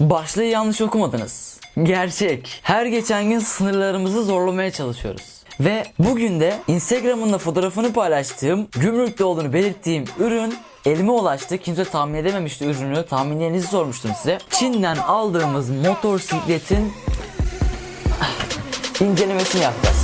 Başlığı yanlış okumadınız. Gerçek. Her geçen gün sınırlarımızı zorlamaya çalışıyoruz. Ve bugün de Instagram'ın fotoğrafını paylaştığım, gümrükte olduğunu belirttiğim ürün elime ulaştı. Kimse tahmin edememişti ürünü. Tahminlerinizi sormuştum size. Çin'den aldığımız motosikletin incelemesini yapacağız.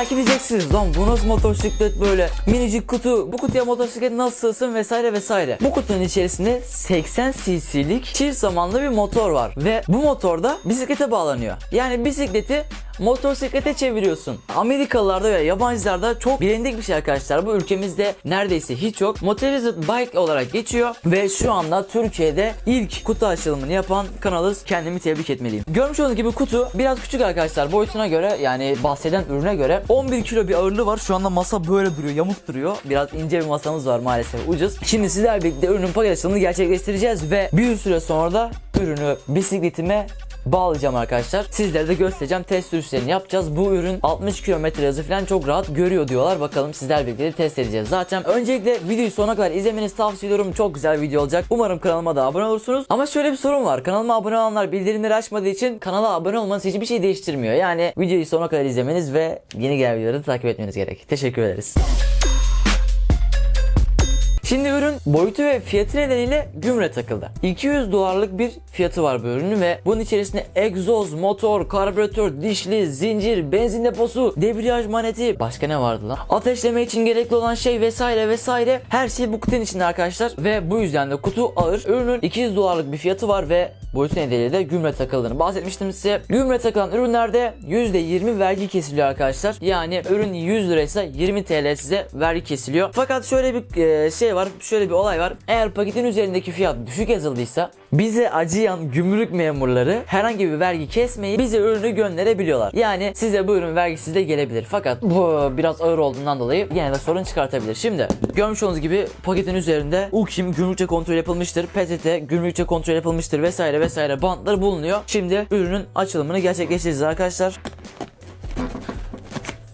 Şimdi illa ki diyeceksiniz lan bu nasıl motosiklet böyle minicik kutu bu kutuya motosiklet nasıl sığsın vesaire vesaire. Bu kutunun içerisinde 80 cc'lik çift zamanlı bir motor var ve bu motor da bisiklete bağlanıyor. Yani bisikleti motosiklete çeviriyorsun. Amerikalılarda ve yabancılarda çok bilindik bir şey arkadaşlar. Bu ülkemizde neredeyse hiç yok. Motorized bike olarak geçiyor ve şu anda Türkiye'de ilk kutu açılımını yapan kanalız. Kendimi tebrik etmeliyim. Görmüş olduğunuz gibi kutu biraz küçük arkadaşlar boyutuna göre yani bahseden ürüne göre 11 kilo bir ağırlığı var. Şu anda masa böyle duruyor, yamuk duruyor. Biraz ince bir masamız var maalesef ucuz. Şimdi sizlerle birlikte ürünün paket açılımını gerçekleştireceğiz ve bir süre sonra da ürünü bisikletime bağlayacağım arkadaşlar. Sizlere de göstereceğim. Test sürüşlerini yapacağız. Bu ürün 60 kilometre hızı falan çok rahat görüyor diyorlar. Bakalım sizler birlikte test edeceğiz. Zaten öncelikle videoyu sonuna kadar izlemenizi tavsiye ediyorum. Çok güzel video olacak. Umarım kanalıma da abone olursunuz. Ama şöyle bir sorun var. Kanalıma abone olanlar bildirimleri açmadığı için kanala abone olmanız hiçbir şey değiştirmiyor. Yani videoyu sonuna kadar izlemeniz ve yeni gelen videoları takip etmeniz gerek. Teşekkür ederiz. Şimdi ürün boyutu ve fiyatı nedeniyle gümre takıldı. 200 dolarlık bir fiyatı var bu ürünün ve bunun içerisinde egzoz, motor, karbüratör, dişli, zincir, benzin deposu, debriyaj maneti, başka ne vardı lan? Ateşleme için gerekli olan şey vesaire vesaire her şey bu kutunun içinde arkadaşlar ve bu yüzden de kutu ağır. Ürünün 200 dolarlık bir fiyatı var ve boyutu nedeniyle de gümre takıldığını bahsetmiştim size. Gümre takılan ürünlerde %20 vergi kesiliyor arkadaşlar. Yani ürün 100 liraysa 20 TL size vergi kesiliyor. Fakat şöyle bir e, şey var, şöyle bir olay var. Eğer paketin üzerindeki fiyat düşük yazıldıysa bize acıyan gümrük memurları herhangi bir vergi kesmeyi bize ürünü gönderebiliyorlar. Yani size bu ürün vergisiz de gelebilir. Fakat bu biraz ağır olduğundan dolayı yine de sorun çıkartabilir. Şimdi görmüş olduğunuz gibi paketin üzerinde UKİM gümrükçe kontrol yapılmıştır. PTT gümrükçe kontrol yapılmıştır vesaire vesaire bantlar bulunuyor. Şimdi ürünün açılımını gerçekleştireceğiz arkadaşlar.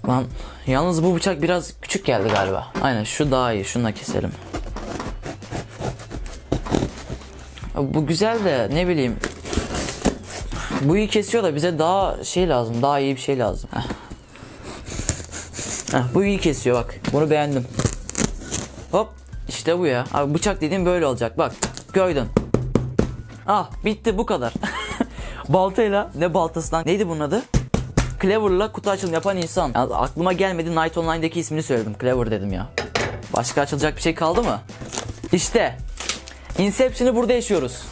Lan yalnız bu bıçak biraz küçük geldi galiba. Aynen şu daha iyi. Şununla keselim. Bu güzel de ne bileyim. Bu iyi kesiyor da bize daha şey lazım. Daha iyi bir şey lazım. Heh. Heh, bu iyi kesiyor bak. Bunu beğendim. Hop işte bu ya. Abi bıçak dediğim böyle olacak. Bak gördün. Ah bitti bu kadar. Baltayla ne baltasından neydi bunun adı? Clever'la kutu açılımı yapan insan. Yalnız aklıma gelmedi Night Online'daki ismini söyledim. Clever dedim ya. Başka açılacak bir şey kaldı mı? İşte Inception'ı burada yaşıyoruz.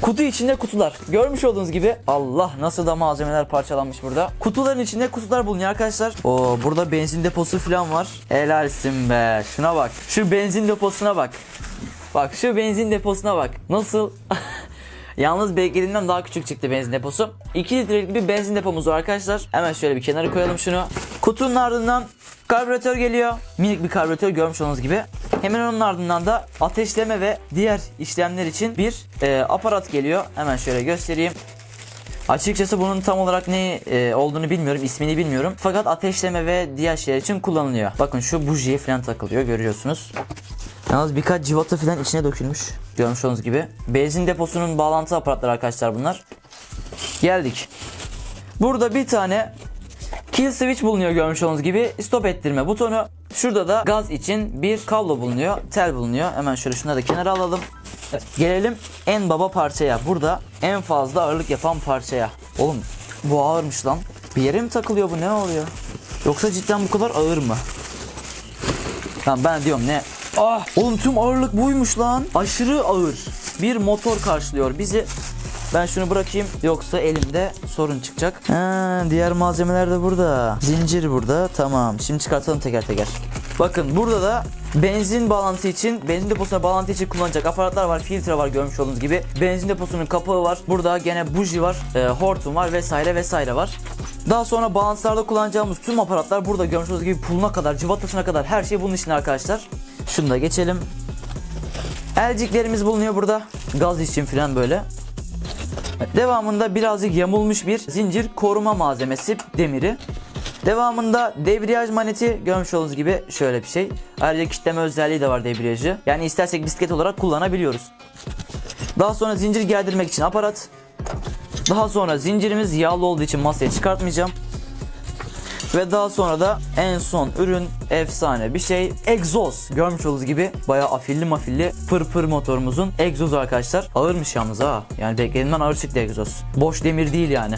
Kutu içinde kutular. Görmüş olduğunuz gibi Allah nasıl da malzemeler parçalanmış burada. Kutuların içinde kutular bulunuyor arkadaşlar. O burada benzin deposu falan var. Helalsin be. Şuna bak. Şu benzin deposuna bak. Bak şu benzin deposuna bak. Nasıl? Yalnız beklediğimden daha küçük çıktı benzin deposu. 2 litrelik bir benzin depomuz var arkadaşlar. Hemen şöyle bir kenara koyalım şunu. Kutunun ardından karbüratör geliyor. Minik bir karbüratör görmüş olduğunuz gibi. Hemen onun ardından da ateşleme ve diğer işlemler için bir e, aparat geliyor. Hemen şöyle göstereyim. Açıkçası bunun tam olarak ne e, olduğunu bilmiyorum, ismini bilmiyorum. Fakat ateşleme ve diğer şeyler için kullanılıyor. Bakın şu bujiye falan takılıyor görüyorsunuz. Yalnız birkaç civata falan içine dökülmüş. Görmüş olduğunuz gibi. Benzin deposunun bağlantı aparatları arkadaşlar bunlar. Geldik. Burada bir tane kill switch bulunuyor görmüş olduğunuz gibi. Stop ettirme butonu. Şurada da gaz için bir kablo bulunuyor. Tel bulunuyor. Hemen şöyle şunları da kenara alalım. Evet, Gelelim en baba parçaya. Burada en fazla ağırlık yapan parçaya. Oğlum bu ağırmış lan. Bir yere mi takılıyor bu ne oluyor? Yoksa cidden bu kadar ağır mı? Tamam ben diyorum ne? Ah oğlum tüm ağırlık buymuş lan. Aşırı ağır. Bir motor karşılıyor bizi. Ben şunu bırakayım yoksa elimde sorun çıkacak. Ha, diğer malzemeler de burada. Zincir burada. Tamam. Şimdi çıkartalım teker teker. Bakın burada da benzin bağlantı için, benzin deposuna bağlantı için kullanacak aparatlar var, filtre var görmüş olduğunuz gibi. Benzin deposunun kapağı var. Burada gene buji var, e, hortum var vesaire vesaire var. Daha sonra bağlantılarda kullanacağımız tüm aparatlar burada görmüş olduğunuz gibi puluna kadar, cıvatasına kadar her şey bunun içinde arkadaşlar. Şunu da geçelim. Elciklerimiz bulunuyor burada. Gaz için falan böyle. Devamında birazcık yamulmuş bir zincir koruma malzemesi demiri. Devamında debriyaj maneti görmüş olduğunuz gibi şöyle bir şey. Ayrıca kitleme özelliği de var debriyajı. Yani istersek bisiklet olarak kullanabiliyoruz. Daha sonra zincir gerdirmek için aparat. Daha sonra zincirimiz yağlı olduğu için masaya çıkartmayacağım. Ve daha sonra da en son ürün efsane bir şey egzoz. Görmüş olduğunuz gibi bayağı afilli mafilli pır motorumuzun egzozu arkadaşlar. Ağırmış yalnız ha. Yani beklediğimden ağır çıktı egzoz. Boş demir değil yani.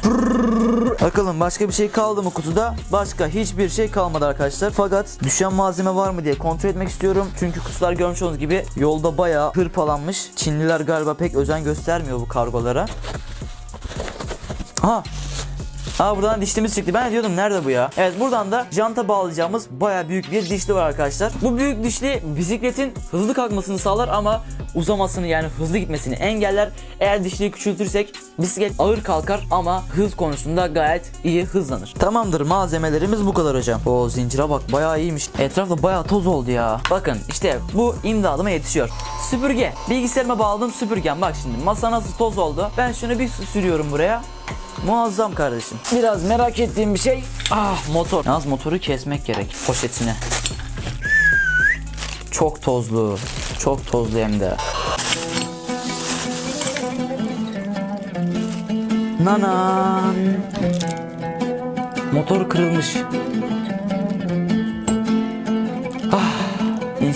Bakalım başka bir şey kaldı mı kutuda? Başka hiçbir şey kalmadı arkadaşlar. Fakat düşen malzeme var mı diye kontrol etmek istiyorum. Çünkü kutular görmüş olduğunuz gibi yolda bayağı hırpalanmış. Çinliler galiba pek özen göstermiyor bu kargolara. Ha Aa buradan dişlimiz çıktı. Ben de diyordum nerede bu ya? Evet buradan da janta bağlayacağımız baya büyük bir dişli var arkadaşlar. Bu büyük dişli bisikletin hızlı kalkmasını sağlar ama uzamasını yani hızlı gitmesini engeller. Eğer dişliyi küçültürsek bisiklet ağır kalkar ama hız konusunda gayet iyi hızlanır. Tamamdır malzemelerimiz bu kadar hocam. O zincire bak bayağı iyiymiş. Etrafta bayağı toz oldu ya. Bakın işte bu imdadıma yetişiyor. Süpürge. Bilgisayarıma bağladım süpürgem. Bak şimdi masa nasıl toz oldu. Ben şunu bir sürüyorum buraya. Muazzam kardeşim. Biraz merak ettiğim bir şey. Ah motor. Yalnız motoru kesmek gerek poşetine. Çok tozlu. Çok tozlu hem de. Nanan. Motor kırılmış.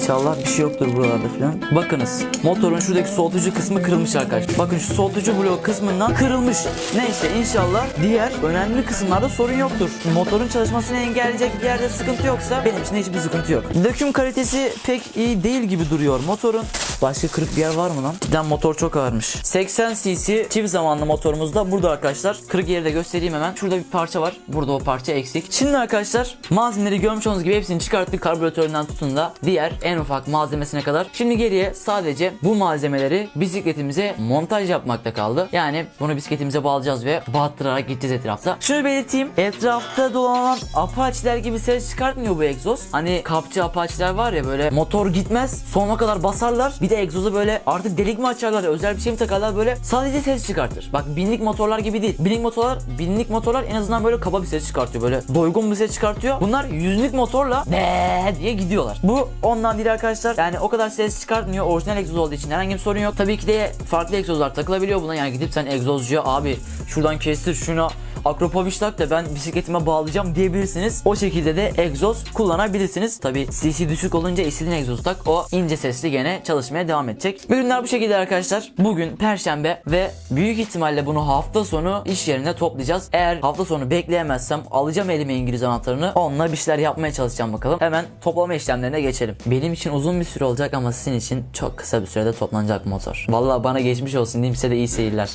İnşallah bir şey yoktur buralarda falan. Bakınız motorun şuradaki soğutucu kısmı kırılmış arkadaşlar. Bakın şu soğutucu bloğu kısmından kırılmış. Neyse inşallah diğer önemli kısımlarda sorun yoktur. Motorun çalışmasını engelleyecek bir yerde sıkıntı yoksa benim için hiçbir sıkıntı yok. Döküm kalitesi pek iyi değil gibi duruyor motorun. Başka kırık bir yer var mı lan? Cidden motor çok ağırmış. 80 cc çift zamanlı motorumuz da burada arkadaşlar. Kırık yeri de göstereyim hemen. Şurada bir parça var. Burada o parça eksik. Şimdi arkadaşlar malzemeleri görmüş olduğunuz gibi hepsini çıkarttık. Karbüratöründen tutun da diğer en ufak malzemesine kadar. Şimdi geriye sadece bu malzemeleri bisikletimize montaj yapmakta kaldı. Yani bunu bisikletimize bağlayacağız ve battırarak gideceğiz etrafta. Şunu belirteyim. Etrafta dolanan apaçiler gibi ses çıkartmıyor bu egzoz. Hani kapçı apaçiler var ya böyle motor gitmez sonuna kadar basarlar. De egzozu böyle artık delik mi açarlar özel bir şey mi takarlar böyle sadece ses çıkartır. Bak binlik motorlar gibi değil. Binlik motorlar binlik motorlar en azından böyle kaba bir ses çıkartıyor. Böyle doygun bir ses çıkartıyor. Bunlar yüzlük motorla ne diye gidiyorlar. Bu ondan değil arkadaşlar. Yani o kadar ses çıkartmıyor. Orijinal egzoz olduğu için herhangi bir sorun yok. Tabii ki de farklı egzozlar takılabiliyor buna. Yani gidip sen egzozcuya abi şuradan kestir şuna Akropoviç tak da ben bisikletime bağlayacağım diyebilirsiniz. O şekilde de egzoz kullanabilirsiniz. Tabi CC düşük olunca istediğin egzoz tak o ince sesli gene çalışmaya devam edecek. Ürünler bu şekilde arkadaşlar. Bugün perşembe ve büyük ihtimalle bunu hafta sonu iş yerinde toplayacağız. Eğer hafta sonu bekleyemezsem alacağım elime İngiliz anahtarını. Onunla bir şeyler yapmaya çalışacağım bakalım. Hemen toplama işlemlerine geçelim. Benim için uzun bir süre olacak ama sizin için çok kısa bir sürede toplanacak motor. Vallahi bana geçmiş olsun diyeyim size de iyi seyirler.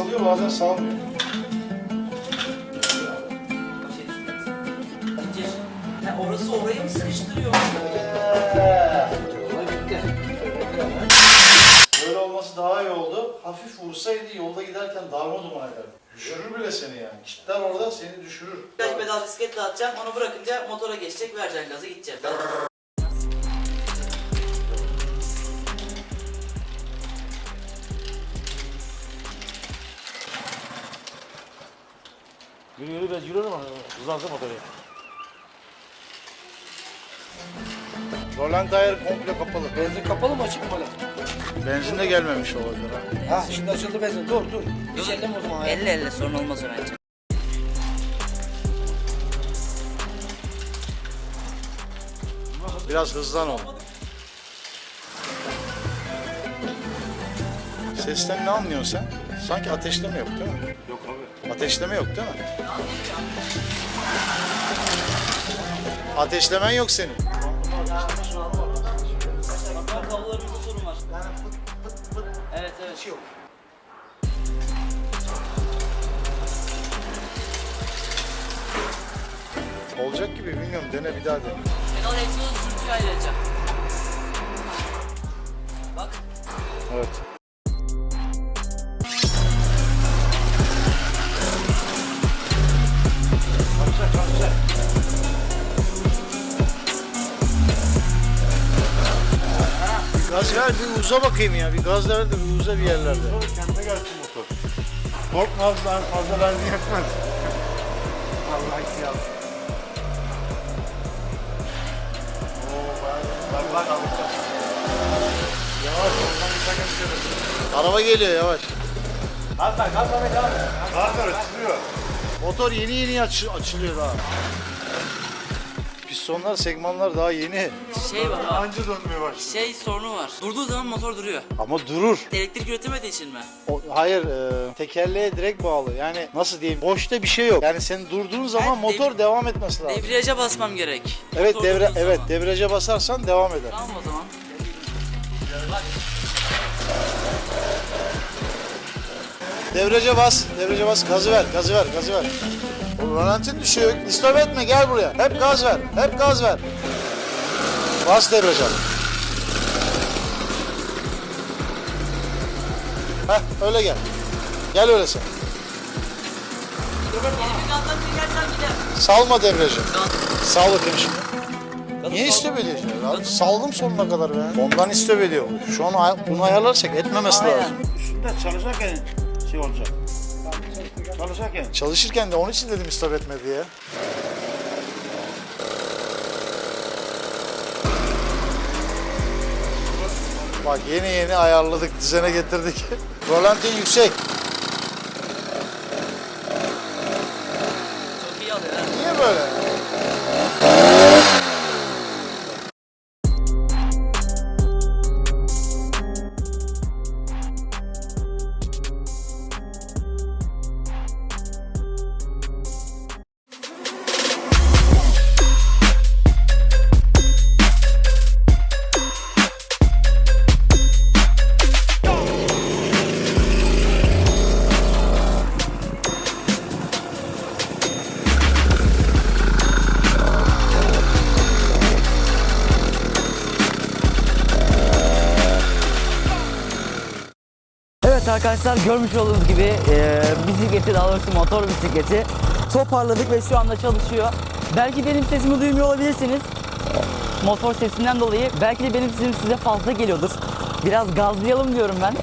Salıyor bazen salmıyor. Ha, orası orayı mı sıkıştırıyor? Böyle olması daha iyi oldu. Hafif vursaydı yolda giderken darma duman eder. Düşürür bile seni yani. Kilitler orada seni düşürür. Birkaç pedal bisiklet dağıtacağım. Onu bırakınca motora geçecek. Vereceksin gazı gideceğim. Yürü yürü biraz yürü ama uzansın motoru. Roland Air komple kapalı. Benzin kapalı mı açık mı hala? Benzin de gelmemiş olabilir ha. Ha şimdi açıldı benzin. Dur dur. Hiç elleme o zaman. Elle elle sorun olmaz bence. Biraz hızlan oğlum. Sesten ne anlıyorsun sen? Sanki ateşleme yok değil mi? Ateşleme yok değil mi? Ateşlemen yok senin. Kablolarımızda sorun var. Evet evet. yok. Olacak gibi bilmiyorum. Dene bir daha dene. Pedal egzozu sürtüyor ayrıca. Bak. Evet. Gaz ver bir uza bakayım ya. Bir gaz ver de bir uza bir yerlerde. Kendine gelsin motor. Korkmaz lan fazla benzin yakmaz. Allah ki ya. Oo bak bak alacağım. Yavaş ondan bir çıkarın. Araba geliyor yavaş. Gaz ver gaz ver gaz ver. Gaz ver açılıyor. Motor yeni yeni aç- açılıyor daha. Pistonlar, segmanlar daha yeni. Şey var abi. Anca dönmeye başladı. Şey sorunu var. Durduğu zaman motor duruyor. Ama durur. Elektrik üretemediği için mi? O- hayır, e, tekerleğe direkt bağlı. Yani nasıl diyeyim? Boşta bir şey yok. Yani senin durduğun zaman Ben motor dev- devam etmesi lazım. Debriyaja basmam gerek. Evet, Motor devre durduğu evet, zaman. debriyaja basarsan devam eder. Tamam o zaman. Debriyaja bas, debriyaja bas. Gazı ver, gazı ver, gazı ver. O Rolantin düşüyor. İstop etme, gel buraya. Hep gaz ver, hep gaz ver. Bas debriyaja. Heh, öyle gel. Gel öyle sen. Salma debriyajı. Sal bakayım şimdi. Niye istop ediyorsun? Saldım sonuna kadar be. Ondan istop ediyor. Şu an bunu ayarlarsak etmemesi lazım. Üstünde çalışırken şey olacak. Çalışırken. Çalışırken de onun için dedim istop etme diye. Bak yeni yeni ayarladık, düzene getirdik. Rolantin yüksek. Arkadaşlar görmüş olduğunuz gibi e, bisikleti daha doğrusu motor bisikleti toparladık ve şu anda çalışıyor. Belki benim sesimi duymuyor olabilirsiniz. Motor sesinden dolayı belki de benim sesim size fazla geliyordur. Biraz gazlayalım diyorum ben.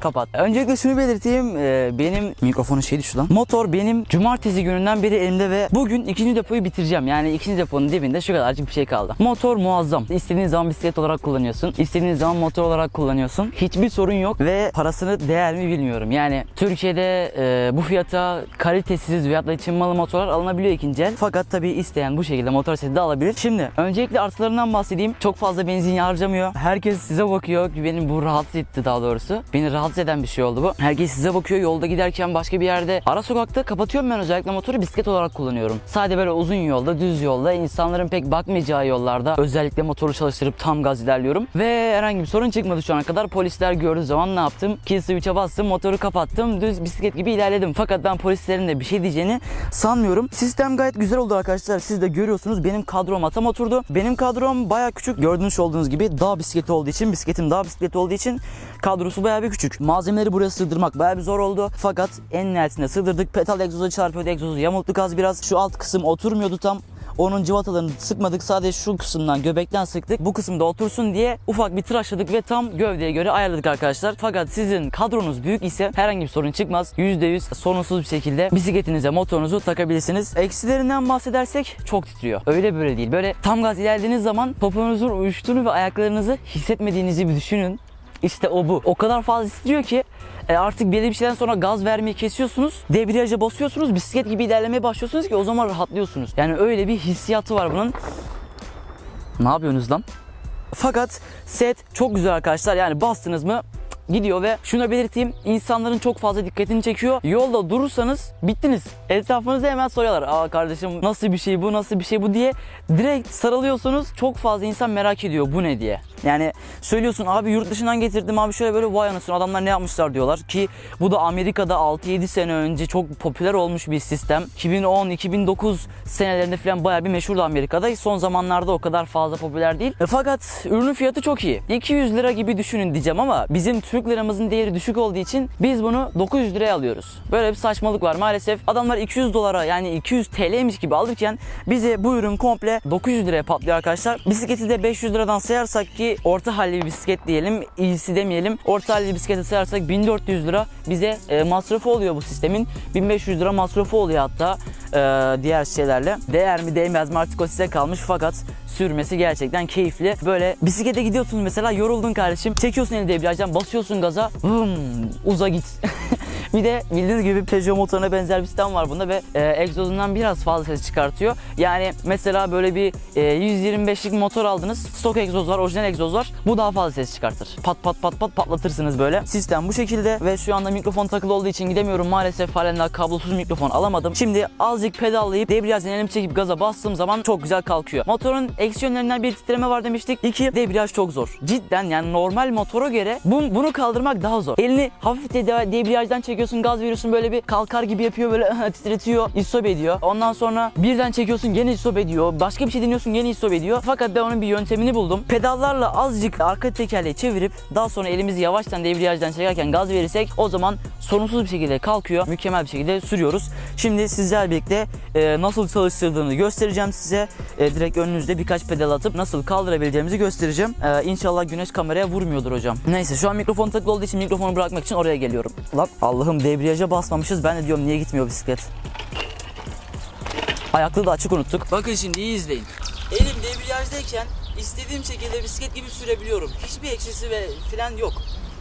Kapat. Öncelikle şunu belirteyim. e, benim mikrofonu şey düştü lan. Motor benim cumartesi gününden beri elimde ve bugün ikinci depoyu bitireceğim. Yani ikinci deponun dibinde şu kadarcık bir şey kaldı. Motor muazzam. İstediğin zaman bisiklet olarak kullanıyorsun. İstediğin zaman motor olarak kullanıyorsun. Hiçbir sorun yok ve parasını değer mi bilmiyorum. Yani Türkiye'de e, bu fiyata kalitesiz veyahut da için malı motorlar alınabiliyor ikinci el. Fakat tabii isteyen bu şekilde motor seti de alabilir. Şimdi öncelikle artılarından bahsedeyim. Çok fazla benzin harcamıyor. Herkes size bakıyor. Benim bu rahatsız etti daha doğrusu. Beni rahatsız eden bir şey oldu bu. Herkes size bakıyor. Yolda giderken başka bir yerde ara sokakta kapatıyorum ben özellikle motoru bisiklet olarak kullanıyorum. Sadece böyle uzun yolda, düz yolda, insanların pek bakmayacağı yollarda özellikle motoru çalıştırıp tam gaz ilerliyorum. Ve herhangi bir sorun çıkmadı şu ana kadar. Polisler gördüğü zaman ne yaptım? Kill switch'e bastım, motoru kapattım. Düz bisiklet gibi ilerledim. Fakat ben polislerin de bir şey diyeceğini sanmıyorum. Sistem gayet güzel oldu arkadaşlar. Siz de görüyorsunuz. Benim kadrom tam oturdu. Benim kadrom baya küçük. Gördüğünüz olduğunuz gibi dağ bisikleti olduğu için, bisikletim dağ bisikleti olduğu için kadrosu baya bir küçük. Malzemeleri buraya sığdırmak baya bir zor oldu. Fakat en nihayetinde sığdırdık. Pedal egzoza çarpıyordu. Egzozu yamulttuk az biraz. Şu alt kısım oturmuyordu tam. Onun cıvatalarını sıkmadık. Sadece şu kısımdan göbekten sıktık. Bu kısımda otursun diye ufak bir tıraşladık ve tam gövdeye göre ayarladık arkadaşlar. Fakat sizin kadronuz büyük ise herhangi bir sorun çıkmaz. %100 sorunsuz bir şekilde bisikletinize motorunuzu takabilirsiniz. Eksilerinden bahsedersek çok titriyor. Öyle böyle değil. Böyle tam gaz ilerlediğiniz zaman topunuzun uyuştuğunu ve ayaklarınızı hissetmediğinizi bir düşünün. İşte o bu. O kadar fazla titriyor ki e, artık belli bir şeyden sonra gaz vermeyi kesiyorsunuz. Debriyaja basıyorsunuz. Bisiklet gibi ilerlemeye başlıyorsunuz ki o zaman rahatlıyorsunuz. Yani öyle bir hissiyatı var bunun. Ne yapıyorsunuz lan? Fakat set çok güzel arkadaşlar. Yani bastınız mı gidiyor ve şuna belirteyim insanların çok fazla dikkatini çekiyor. Yolda durursanız bittiniz. Etrafınızda hemen soruyorlar. Aa kardeşim nasıl bir şey bu nasıl bir şey bu diye direkt sarılıyorsunuz. Çok fazla insan merak ediyor bu ne diye. Yani söylüyorsun abi yurt dışından getirdim abi şöyle böyle vay anasını adamlar ne yapmışlar diyorlar ki bu da Amerika'da 6-7 sene önce çok popüler olmuş bir sistem. 2010-2009 senelerinde falan bayağı bir meşhurdu Amerika'da. Son zamanlarda o kadar fazla popüler değil. E, fakat ürünün fiyatı çok iyi. 200 lira gibi düşünün diyeceğim ama bizim Türk Türk liramızın değeri düşük olduğu için biz bunu 900 liraya alıyoruz. Böyle bir saçmalık var maalesef. Adamlar 200 dolara yani 200 TL'ymiş gibi alırken bize bu ürün komple 900 liraya patlıyor arkadaşlar. Bisikleti de 500 liradan sayarsak ki orta halli bir bisiklet diyelim, iyisi demeyelim. Orta halli bir bisikleti sayarsak 1400 lira bize e, masrafı oluyor bu sistemin. 1500 lira masrafı oluyor hatta e, diğer şeylerle. Değer mi değmez mi artık o size kalmış fakat sürmesi gerçekten keyifli. Böyle bisiklete gidiyorsun mesela yoruldun kardeşim. Çekiyorsun elini debriyajdan basıyorsun gaza. Vım, uza git. bir de bildiğiniz gibi Peugeot motoruna benzer bir sistem var bunda ve e, egzozundan biraz fazla ses çıkartıyor. Yani mesela böyle bir e, 125'lik motor aldınız. Stok egzoz var, orijinal egzoz var. Bu daha fazla ses çıkartır. Pat pat pat pat patlatırsınız böyle. Sistem bu şekilde ve şu anda mikrofon takılı olduğu için gidemiyorum. Maalesef halen daha kablosuz mikrofon alamadım. Şimdi azıcık pedallayıp debriyajdan elimi çekip gaza bastığım zaman çok güzel kalkıyor. Motorun eksi yönlerinden bir titreme var demiştik. İki, debriyaj çok zor. Cidden yani normal motora göre bu, bunu kaldırmak daha zor. Elini hafif de debriyajdan çekiyorsun, gaz veriyorsun böyle bir kalkar gibi yapıyor böyle titretiyor, istop ediyor. Ondan sonra birden çekiyorsun gene istop ediyor. Başka bir şey deniyorsun gene istop ediyor. Fakat ben onun bir yöntemini buldum. Pedallarla azıcık arka tekerleği çevirip daha sonra elimizi yavaştan debriyajdan çekerken gaz verirsek o zaman sorunsuz bir şekilde kalkıyor. Mükemmel bir şekilde sürüyoruz. Şimdi sizler birlikte e, nasıl çalıştırdığını göstereceğim size. E, direkt önünüzde birkaç pedal atıp nasıl kaldırabileceğimizi göstereceğim. E, inşallah güneş kameraya vurmuyordur hocam. Neyse şu an mikrofon takılı olduğu için mikrofonu bırakmak için oraya geliyorum. Lan Allah'ım debriyaja basmamışız. Ben de diyorum niye gitmiyor bisiklet. Ayaklığı da açık unuttuk. Bakın şimdi iyi izleyin. Elim debriyajdayken istediğim şekilde bisiklet gibi sürebiliyorum. Hiçbir eksisi ve fren yok.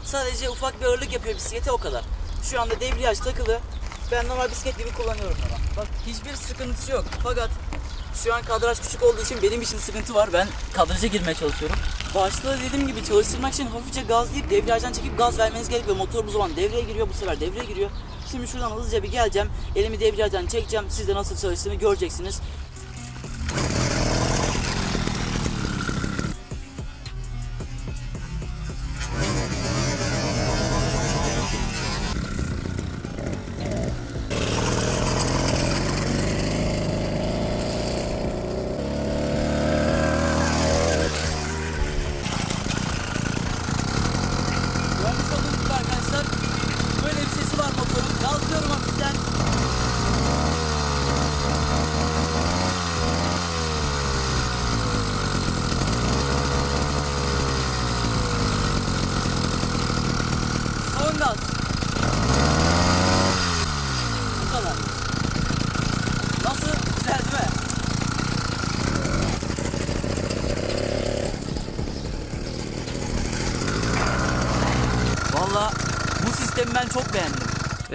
Sadece ufak bir ağırlık yapıyor bisiklete o kadar. Şu anda debriyaj takılı. Ben normal bisiklet gibi kullanıyorum ama. Bak hiçbir sıkıntısı yok. Fakat şu an kadraj küçük olduğu için benim için sıkıntı var. Ben kadraja girmeye çalışıyorum. Başta dediğim gibi çalıştırmak için hafifçe gazlayıp debriyajdan çekip gaz vermeniz gerekiyor. Motor bu zaman devreye giriyor. Bu sefer devreye giriyor. Şimdi şuradan hızlıca bir geleceğim. Elimi debriyajdan çekeceğim. Siz de nasıl çalıştığını göreceksiniz.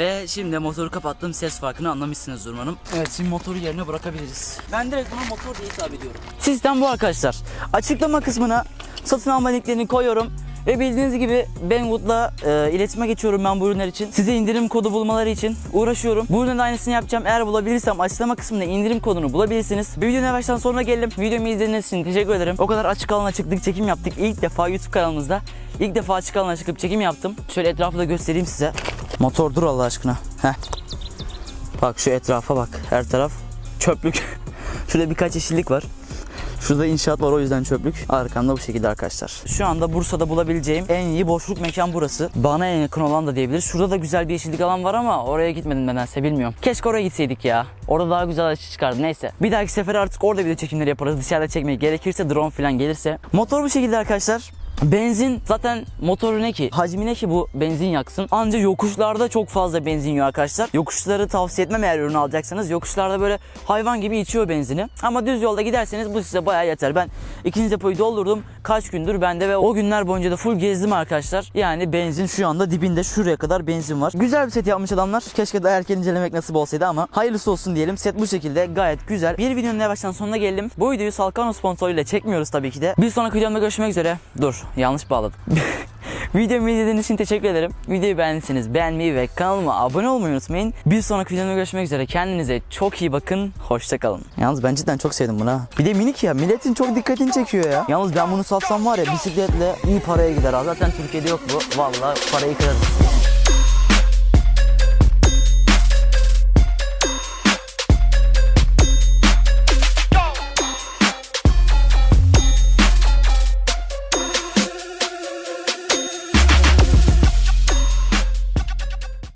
Ve şimdi motoru kapattım. Ses farkını anlamışsınız umarım. Evet şimdi motoru yerine bırakabiliriz. Ben direkt buna motor diye hitap ediyorum. Sistem bu arkadaşlar. Açıklama kısmına satın alma linklerini koyuyorum. Ve bildiğiniz gibi Banggood'la e, iletişime geçiyorum ben bu ürünler için. Size indirim kodu bulmaları için uğraşıyorum. Bu ürünün aynısını yapacağım. Eğer bulabilirsem açıklama kısmında indirim kodunu bulabilirsiniz. Bir videonun yavaştan sonra geldim. Videomu izlediğiniz için teşekkür ederim. O kadar açık alana çıktık, çekim yaptık. İlk defa YouTube kanalımızda. İlk defa açık alana çıkıp çekim yaptım. Şöyle etrafı da göstereyim size. Motor dur Allah aşkına. Heh. Bak şu etrafa bak. Her taraf çöplük. Şurada birkaç yeşillik var. Şurada inşaat var o yüzden çöplük. Arkamda bu şekilde arkadaşlar. Şu anda Bursa'da bulabileceğim en iyi boşluk mekan burası. Bana en yakın olan da diyebiliriz. Şurada da güzel bir yeşillik alan var ama oraya gitmedim nedense bilmiyorum. Keşke oraya gitseydik ya. Orada daha güzel açı çıkardı. Neyse. Bir dahaki sefer artık orada video çekimleri yaparız. Dışarıda çekmek gerekirse drone falan gelirse. Motor bu şekilde arkadaşlar. Benzin zaten motoru ne ki? Hacmi ne ki bu benzin yaksın? Anca yokuşlarda çok fazla benzin yiyor arkadaşlar. Yokuşları tavsiye etmem eğer ürünü alacaksanız. Yokuşlarda böyle hayvan gibi içiyor benzini. Ama düz yolda giderseniz bu size bayağı yeter. Ben ikinci depoyu doldurdum. Kaç gündür bende ve o günler boyunca da full gezdim arkadaşlar. Yani benzin şu anda dibinde şuraya kadar benzin var. Güzel bir set yapmış adamlar. Keşke daha erken incelemek nasip olsaydı ama hayırlısı olsun diyelim. Set bu şekilde gayet güzel. Bir videonun yavaştan sonuna geldim. Bu videoyu Salkano sponsoruyla çekmiyoruz tabii ki de. Bir sonraki videomda görüşmek üzere. Dur yanlış bağladım. Videomu izlediğiniz için teşekkür ederim. Videoyu beğendiyseniz beğenmeyi ve kanalıma abone olmayı unutmayın. Bir sonraki videomda görüşmek üzere. Kendinize çok iyi bakın. Hoşçakalın. Yalnız ben cidden çok sevdim bunu. Bir de minik ya. Milletin çok dikkatini çekiyor ya. Yalnız ben bunu satsam var ya bisikletle iyi paraya gider. Zaten Türkiye'de yok bu. Vallahi parayı kırarız.